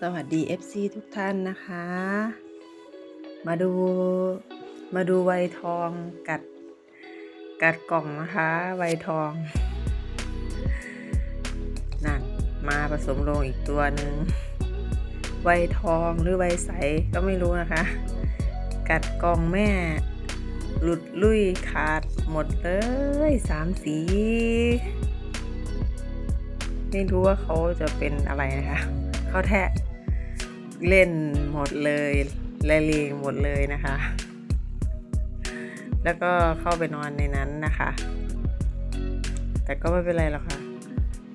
สวัสดี FC ทุกท่านนะคะ มาดูมาดูไวทองกัด กัดกล่องนะคะไวทองนั่นมาผสมลงอีกตัวหนึ่งไวทองหรือไวใสก็ไม่รู้นะคะ กัดกล่องแม่ หลุดลุยขาดหมดเลยสามสีไม่รู้ว่าเขาจะเป็นอะไรนะคะ เขาแทะเล่นหมดเลยและเลงหมดเลยนะคะ แล้วก็เข้าไปนอนในนั้นนะคะ แต่ก็ไม่เป็นไรหรอกค่ะ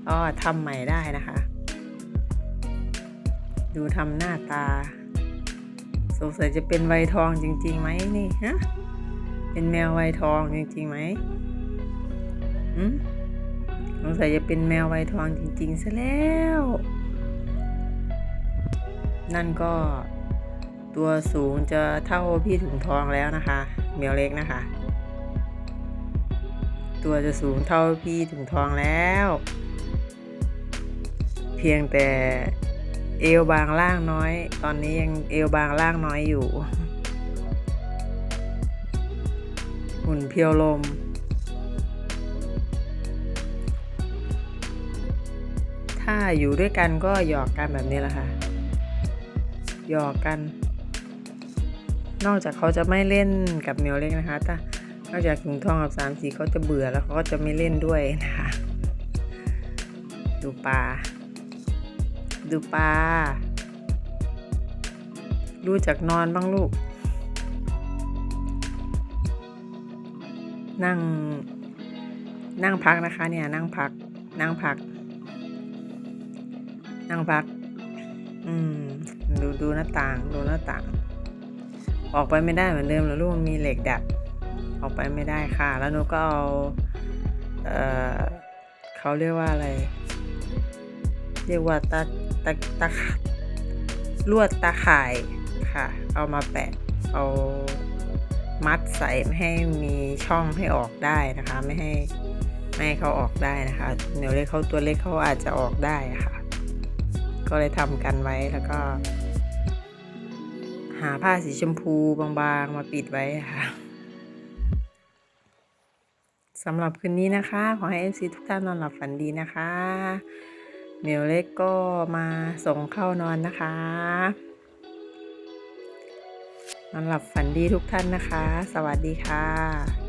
ก็ทำใหม่ได้นะคะ ดูทำหน้าตา สงสัยจะเป็นไวทองจริงๆไหมนี่ฮะเป็นแมวไวทองจริงๆไหมอืมสงสัยจะเป็นแมวไวทองจริงๆซะแล้ว นั่นก็ตัวสูงจะเท่าพี่ถุงทองแล้วนะคะแมวเล็กนะคะ ตัวจะสูงเท่าพี่ถุงทองแล้ว เพียงแต่เอวบางล่างน้อย ตอนนี้ยังเอวบางล่างน้อยอยู่หุ่นเพียวลม ถ้าอยู่ด้วยกันก็หยอกกันแบบนี้แหละค่ะ หยอกกัน นอกจากเขาจะไม่เล่นกับเหมียวเล็กนะคะถ้านอกจากถุงทองกับสามสีเขาจะเบื่อแล้วเขาก็จะไม่เล่นด้วยนะคะ ดูปลา ดูปลา รู้จักนอนบ้างลูก นั่ง นั่งพักนะคะเนี่ยนั่งพัก นั่งพัก นั่งพัก อืม ดูดูหน้าต่าง ดูหน้าต่าง ออกไปไม่ได้เหมือนเดิมแล้วลูกมีเหล็กดัด ออกไปไม่ได้ค่ะ แล้วหนูก็เอา เออเขาเรียกว่าอะไร เรียกว่าตาตาตาลวดตาข่ายค่ะ เอามาแปะ เอามัดใส่ไม่ให้มีช่องให้ออกได้นะคะ ไม่ให้ไม่ให้เขาออกได้นะคะเดี๋ยวเล็กเขาตัวเล็กเขาอาจจะออกได้ค่ะ ก็เลยทำกันไว้แล้วก็ หาผ้าสีชมพูบางๆมาปิดไว้ค่ะสำหรับคืนนี้นะคะ ขอให้ FC ทุกท่านนอนหลับฝันดีนะคะเหมียวเล็กก็มาส่งเข้านอนนะคะ นอนหลับฝันดีทุกท่านนะคะ สวัสดีค่ะ